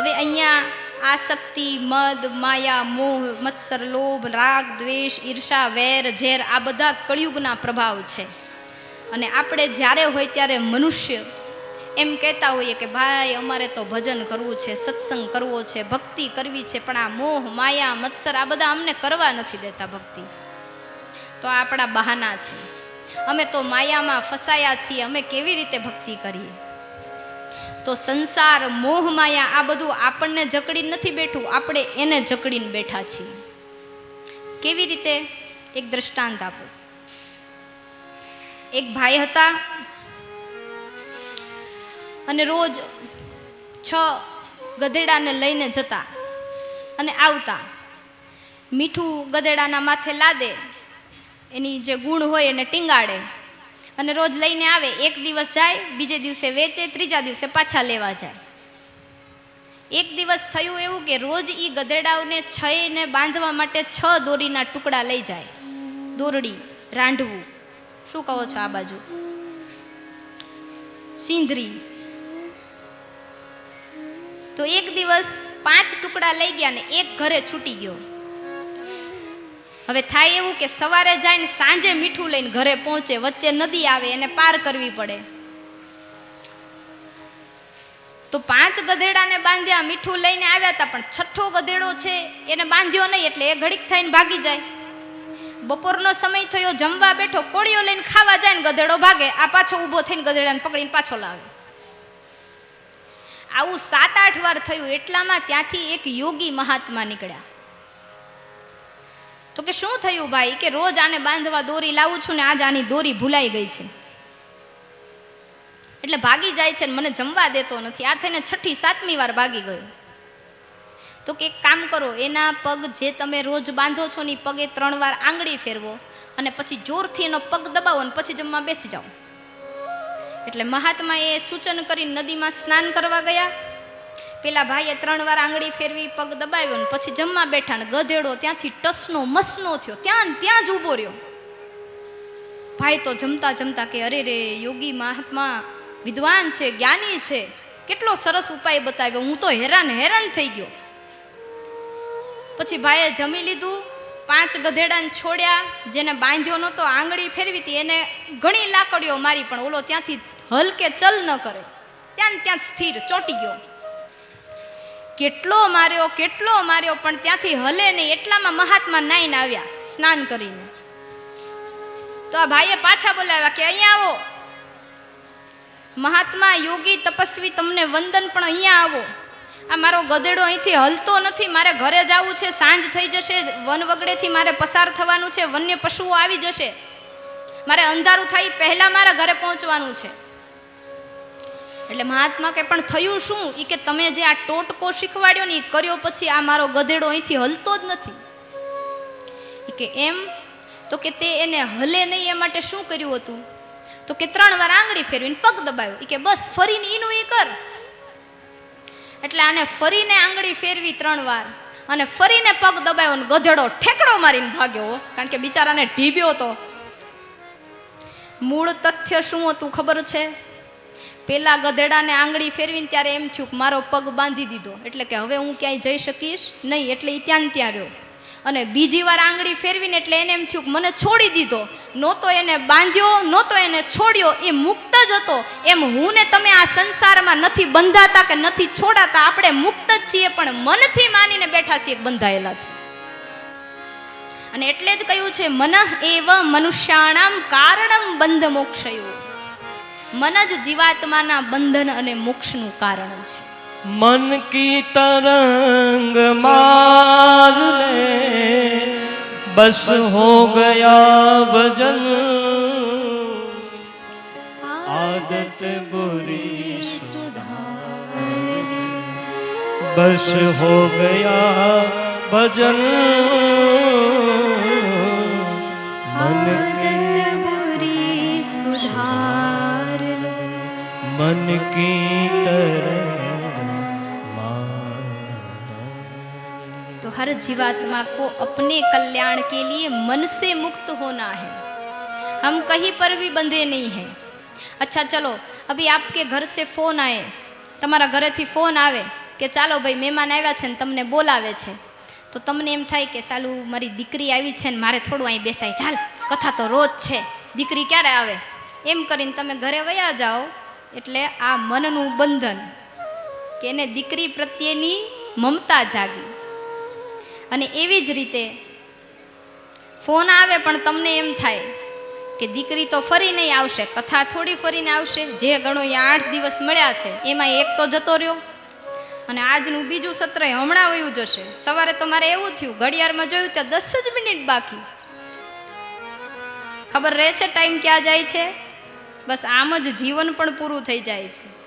હવે અહીંયા આસક્તિ, મદ, માયા, મોહ, મત્સર, લોભ, રાગ, દ્વેષ, ઈર્ષા, વેર, ઝેર આ બધા કળિયુગના પ્રભાવ છે. અને આપણે જ્યારે હોય ત્યારે મનુષ્ય એમ કહેતા હોઈએ કે ભાઈ અમારે તો ભજન કરવું છે, સત્સંગ કરવો છે, ભક્તિ કરવી છે, પણ આ મોહ, માયા, મત્સર આ બધા અમને કરવા નથી દેતા ભક્તિ. તો આ આપણા બહાના છે. અમે તો માયામાં ફસાયા છીએ, અમે કેવી રીતે ભક્તિ કરીએ? તો સંસાર, મોહ, માયા આ બધું આપણને જકડી નથી બેઠું. આપણે એને જકડીને બેઠા છીએ. કેવી રીતે? એક દ્રષ્ટાંત આપો. એક ભાઈ હતા અને રોજ છ ગધેડાને લઈને જતા અને આવતા. મીઠું ગધેડાના માથે લાદે, એની જે ગુણ હોય એને ટીંગાડે. અને રોજ લઈને આવે, એક દિવસ જાય, બીજે દિવસે વેચે, ત્રીજા દિવસે પાછા લેવા જાય. એક દિવસ થયું એવું કે રોજ એ ગધેડાઓને છયને બાંધવા માટે છ દોરીના ટુકડા લઈ જાય. દોરડી, રાંઢવું. શું કહો છો આ બાજુ? સિંધરી તો એક દિવસ પાંચ ટુકડા લઈ ગયા ને એક ઘરે છૂટી ગયો. હવે થાય એવું કે સવારે જાય ને સાંજે મીઠું લઈને ઘરે પહોંચે, વચ્ચે નદી આવે, એને પાર કરવી પડે. તો પાંચ ગધેડાને બાંધ્યા, મીઠું લઈને આવ્યા હતા પણ છઠ્ઠો ગધેડો છે, એને બાંધ્યો નહીં, એટલે એ ઘડીક થઈને ભાગી જાય. બપોરનો સમય થયો, જમવા બેઠો, કોળીઓ લઈને ખાવા જાય ને ગધેડો ભાગે, આ પાછો ઊભો થઈને ગધેડાને પકડીને પાછો લાવે. આવું સાત આઠ વાર થયું, એટલામાં ત્યાંથી એક યોગી મહાત્મા નીકળ્યા. તો કે શું થયું ભાઈ? કે રોજ આને બાંધવા દોરી લાવું છું ને આજ આની દોરી ભૂલાઈ ગઈ છે. એટલે ભાગી જાય છે ને મને જમવા દેતો નથી. આ થઈને છઠ્ઠી, સાતમી વાર ભાગી ગયો. તો કે એક કામ કરો, એના પગ જે તમે રોજ બાંધો છો ને પગે ત્રણ વાર આંગળી ફેરવો અને પછી જોરથી એનો પગ દબાવો ને પછી જમવા બેસી જાઓ. એટલે મહાત્માએ સૂચન કરીને નદીમાં સ્નાન કરવા ગયા. પેલા ભાઈએ ત્રણ વાર આંગળી ફેરવી, પગ દબાવ્યો ને પછી જમવા બેઠા ને ગધેડો ત્યાંથી ટસનો, મસનો થયો. ત્યાં ત્યાં જ ઊભો રહ્યો. ભાઈ તો જમતા જમતા કે, અરે રે, યોગી મહાત્મા, વિદ્વાન છે, જ્ઞાની છે. કેટલો સરસ ઉપાય બતાવ્યો. હું તો હેરાન હેરાન થઈ ગયો. પછી ભાઈએ જમી લીધું, પાંચ ગધેડાને છોડ્યા, જેને બાંધ્યો નહોતો, આંગળી ફેરવી હતી, એને ઘણી લાકડીઓ મારી, પણ ઓલો ત્યાંથી હલકે ચલ ન કરે. ત્યાં ત્યાં સ્થિર ચોટી ગયો. કેટલો માર્યો કેટલો માર્યો, પણ ત્યાંથી હલે નહીં. એટલામાં મહાત્મા નાઈને આવ્યા, સ્નાન કરીને. તો આ ભાઈએ પાછા બોલાવ્યા કે, અહીંયા આવો. મહાત્મા, યોગી, તપસ્વી, તમને વંદન પણ અહીંયા આવો. આ મારો ગધેડો અહીંથી હલતો નથી. મારે ઘરે જવું છે. સાંજ થઈ જશે. વન વગડેથી મારે પસાર થવાનું છે. વન્ય પશુઓ આવી જશે. મારે અંધારું થાય. પહેલાં મારા ઘરે પહોંચવાનું છે. એટલે મહાત્મા કે પણ થયું શું? એ કે તમે જે આ ટોટકો શીખવાડ્યો ને એ કર્યો પછી આ મારો ગધેડો અહીંથી હલતો જ નથી. એ કે એમ? તો કે તે એને હલે નહીં એ માટે શું કર્યું હતું? તો કે ત્રણ વાર આંગળી ફેરવીને પગ દબાવ્યો એ કે બસ ફરીને એનું ઈ કર. એટલે આને ફરીને આંગળી ફેરવી ત્રણ વાર અને ફરીને પગ દબાવ્યો ને ગધેડો ઠેકડો મારીને ભાગ્યો. કારણ કે બિચારાને ઢીબ્યો તો. મૂળ તથ્ય શું હતું ખબર છે? પેલા ગધેડાને આંગળી ફેરવીને ત્યારે એમ થયું કે મારો પગ બાંધી દીધો. એટલે કે હવે હું ક્યાંય જઈ શકીશ નહીં, એટલે એ ત્યાં ત્યાં રહ્યો. અને બીજી વાર આંગળી ફેરવીને એટલે એને એમ થયું કે મને છોડી દીધો. નહોતો એને બાંધ્યો, નહોતો એને છોડ્યો, એ મુક્ત જ હતો. એમ હું ને તમે આ સંસારમાં નથી બંધાતા કે નથી છોડાતા, આપણે મુક્ત જ છીએ, પણ મનથી માનીને બેઠા છીએ બંધાયેલા છે. અને એટલે જ કહ્યું છે, મન એવ મનુષ્યાણામ કારણમ બંધ મોક્ષયો. મન જ જીવાત્માના બંધન અને મોક્ષનું કારણ છે. મન કી તરંગ માર લે બસ હો ગયા ભજન આદત બુરી બસ હો ગયા ભજન મન કી मन की तरंग मार तो हर जीवात्मा को अपने कल्याण के लिए मन से मुक्त होना है हम कहीं पर भी बंधे नहीं हैं अच्छा चलो अभी आपके घर से फोन आए તમારા ઘરેથી ફોન આવે કે ચાલો ભાઈ મહેમાન આવ્યા છે ને તમને બોલાવે છે તો તમને એમ થાય કે ચાલું મારી દીકરી આવી છે ને મારે થોડું અહીં બેસાય ચાલ કથા તો રોજ છે દીકરી ક્યારે આવે એમ કરીને તમે ઘરે વયા જાઓ એટલે આ મનનું બંધન કે એને દીકરી પ્રત્યેની મમતા જાગી. અને એવી જ રીતે ફોન આવે પણ તમને એમ થાય કે દીકરી તો ફરી નહીં આવશે, કથા થોડી ફરીને આવશે, જે ગણો એ આઠ દિવસ મળ્યા છે, એમાં એક તો જતો રહ્યો. અને આજનું બીજું સત્ર હમણાં વયું જશે. સવારે તો મારે એવું થયું, ઘડિયાળમાં જોયું ત્યાં દસ જ મિનિટ બાકી. ખબર રહે છે ટાઈમ ક્યાં જાય છે? બસ આમ જ જીવન પણ પૂરું થઈ જાય છે.